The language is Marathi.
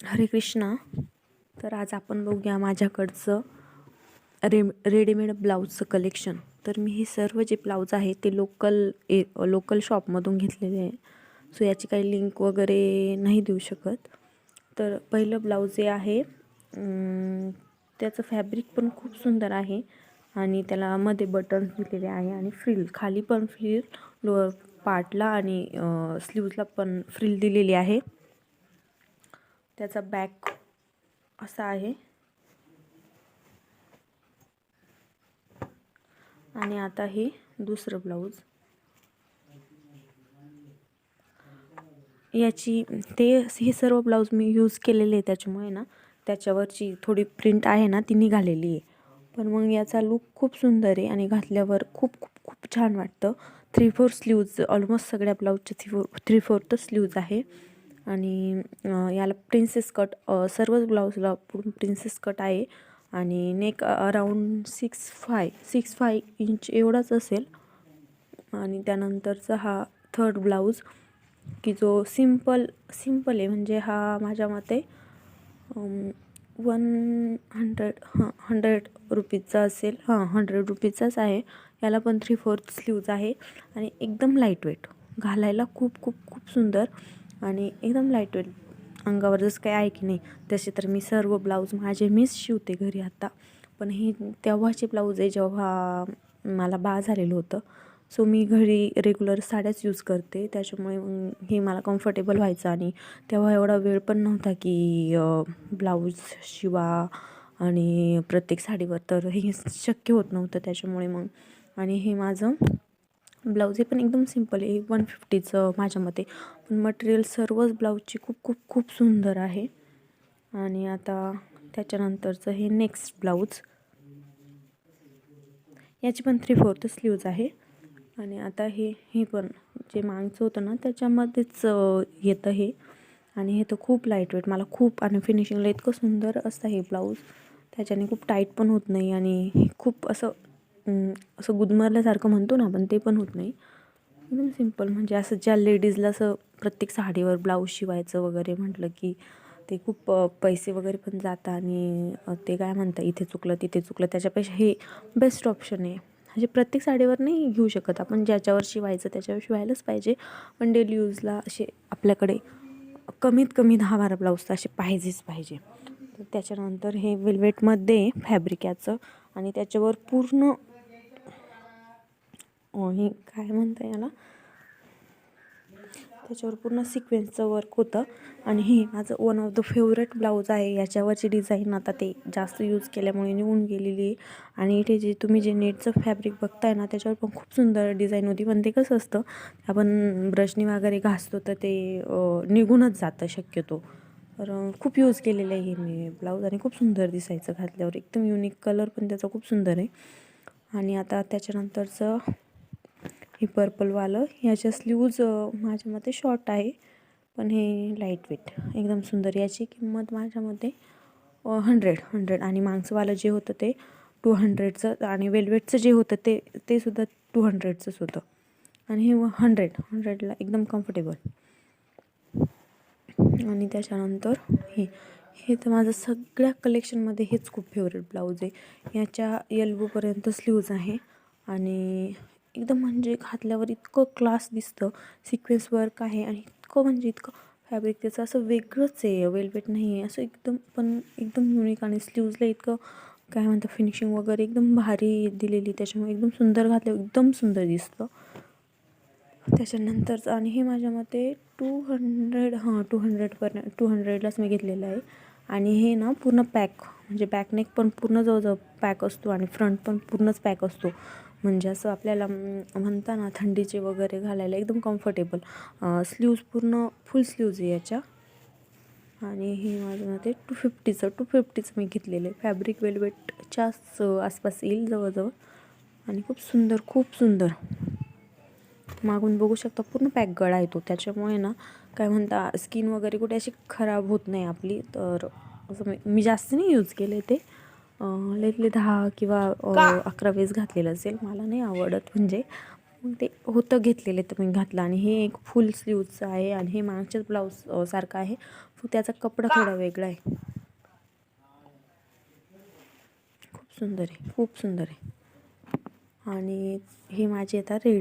हरे कृष्णा. तर आज आपण बघूया माझ्याकडचं रे रेडीमेड ब्लाऊजचं कलेक्शन. तर मी हे सर्व जे ब्लाऊज आहे ते लोकल ए लोकल शॉपमधून घेतलेले आहे. सो याची काही लिंक वगैरे नाही देऊ शकत. तर पहिलं ब्लाऊज जे आहे. त्याचं फॅब्रिक पण खूप सुंदर आहे आणि त्याला मध्ये बटन्स दिलेले आहे आणि फ्रिल खाली पण फ्रिल लोअर पार्टला आणि स्लीव्जला पण फ्रिल दिलेली आहे. त्याचा बॅक असा आहे. आणि आता हे दुसरं ब्लाऊज याची ते हे सर्व ब्लाऊज मी यूज केलेले आहे त्याच्यामुळे ना त्याच्यावरची थोडी प्रिंट आहे ना ती निघालेली आहे. पण मग याचा लूक खूप सुंदर आहे आणि घातल्यावर खूप खूप खूप छान वाटतं. थ्री फोर स्लीव्ज ऑलमोस्ट सगळ्या ब्लाऊजचे three four three fourth sleeves आहे. आणि याला प्रिन्सेस कट सर्वच ब्लाऊजला पूर्ण प्रिन्सेस कट आहे. आणि neck around six five six five inch एवढाच असेल. आणि त्यानंतरचा हा थर्ड ब्लाऊज की जो सिंपल सिंपल आहे. म्हणजे हा माझ्या मते वन हंड्रेड हां हंड्रेड रुपीजचा असेल. हां हंड्रेड रुपीजचाच आहे. याला पण थ्री फोर्थ स्लीव्ज आहे. आणि एकदम लाइट वेट घालायला खूप खूप खूप सुंदर. आणि एकदम लाइट वेट अंगावर जसं काही आहे की नाही तसे तर मी सर्व ब्लाऊज माझे मीच शिवते घरी आता. पण हे तेव्हाचे ब्लाऊज आहे जेव्हा मला बाळ झालेलं होतं. सो मी घरी रेग्युलर साड्याच यूज करते. त्याच्यामुळे मग हे मला कम्फर्टेबल व्हायचं आणि तेव्हा एवढा वेळ पण नव्हता की ब्लाऊज शिवा आणि प्रत्येक साडीवर तर हे शक्य होत नव्हतं त्याच्यामुळे मग. आणि हे माझं ब्लाऊज हे पण एकदम सिंपल आहे वन फिफ्टीचं माझ्या मते. पण मटेरियल सर्वच ब्लाऊजची खूप खूप खूप सुंदर आहे. आणि आता त्याच्यानंतरचं हे नेक्स्ट ब्लाऊज. याची पण थ्री फोर्थ स्लीव्ज आहे. आणि आता हे हे पण जे मागचं होतं ना त्याच्यामध्येच येतं हे. आणि हे तर खूप लाइट वेट मला खूप आणि फिनिशिंगला इतकं सुंदर असतं हे ब्लाऊज. त्याच्याने खूप टाईट पण होत नाही आणि हे खूप असं असं गुदमरल्यासारखं म्हणतो ना आपण ते पण होत नाही. एकदम सिंपल म्हणजे असं ज्या लेडीजला असं प्रत्येक साडीवर ब्लाऊज शिवायचं वगैरे म्हटलं की ते खूप पैसे वगैरे पण जातात आणि ते काय म्हणतात इथे चुकलं तिथे चुकलं त्याच्यापेक्षा हे बेस्ट ऑप्शन आहे. म्हणजे प्रत्येक साडीवर नाही घेऊ शकत आपण ज्याच्यावर शिवायचं त्याच्यावर शिवायलाच पाहिजे. पण डेली यूजला असे आपल्याकडे कमीत कमी दहा बारा ब्लाऊज तर असे पाहिजेच पाहिजे. तर त्याच्यानंतर हे वेल्वेटमध्ये फॅब्रिक याचं आणि त्याच्यावर पूर्ण हे काय म्हणतं याला? त्याच्यावर पूर्ण सिक्वेन्सचं वर्क होतं. आणि हे माझं one of the favourite blouse आहे. याच्यावरची डिझाईन आता ते जास्त यूज केल्यामुळे निघून गेलेली आहे. आणि इथे जे तुम्ही जे नेटचं फॅब्रिक बघताय ना त्याच्यावर पण खूप सुंदर डिझाईन होती. पण ते कसं असतं आपण ब्रशनी वगैरे घासतो तर ते निघूनच जातं शक्यतो. तर खूप यूज केलेलं आहे हे मी ब्लाऊज आणि खूप सुंदर दिसायचं घातल्यावर. एकदम युनिक कलर पण त्याचा खूप सुंदर आहे. आणि आता त्याच्यानंतरचं हे पर्पलवालं. ह्याच्या स्लीव्ज माझ्या मते शॉर्ट आहे. पण हे लाइट वेट एकदम सुंदर. याची किंमत माझ्या मते हंड्रेड हंड्रेड आणि मांसवालं जे होतं ते टू हंड्रेडचं आणि वेल्वेटचं जे होतं ते ते सुद्धा टू हंड्रेडचंच होतं. आणि हे हंड्रेड हंड्रेडला एकदम कम्फर्टेबल आणि त्याच्यानंतर हे हे तर माझं सगळ्या कलेक्शनमध्ये हेच खूप फेवरेट ब्लाऊज आहे. याच्या एल्बोपर्यंत स्लीव्ज आहे. आणि एकदम म्हणजे घातल्यावर इतकं क्लास दिसतं. सिक्वेन्स वर्क आहे आणि इतकं म्हणजे इतकं फॅब्रिक त्याचं असं वेगळंच आहे. वेलवेट नाही आहे असं एकदम पण एकदम युनिक आणि स्लीव्जला इतकं काय म्हणतात फिनिशिंग वगैरे एकदम भारी दिलेली. त्याच्यामुळे एकदम सुंदर घातल्यावर एकदम सुंदर दिसतं. त्याच्यानंतरचं आणि हे माझ्या मते टू हंड्रेड हां टू हंड्रेडपर्यंत टू हंड्रेडलाच मी घेतलेलं आहे. आणि हे ना पूर्ण पॅक म्हणजे बॅकनेक पण पूर्ण जवळजवळ पॅक असतो आणि फ्रंट पण पूर्णच पॅक असतो. म्हणजे असं आपल्याला म्हणताना म्हणता ना थंडीचे वगैरे घालायला एकदम कम्फर्टेबल स्लीव्ज पूर्ण फुल स्लीव्ज आहे याच्या. आणि हे माझं मते टू फिफ्टीचं टू फिफ्टीचं मी घेतलेलं आहे. फॅब्रिक वेलवेटच्याच आसपास येईल जवळजवळ. आणि खूप सुंदर खूप सुंदर. मागून बघू शकता पूर्ण पॅक गळा येतो त्याच्यामुळे ना काय म्हणता स्किन वगैरे कुठे अशी खराब होत नाही आपली. तर असं मी मी जास्त नाही यूज केले ते. लेटले दहा किंवा अकरा वेळेस घातलेलं असेल. मला नाही आवडत म्हणजे. मग ते होतं घेतलेले तर मी घातलं. आणि हे एक फुल स्लीवचं आहे आणि हे मागच्याच ब्लाऊज सारखं आहे. फक्त त्याचा कपडा थोडा वेगळा आहे. खूप सुंदर आहे. खूप सुंदर आहे. आणि हे माझे आता रेडी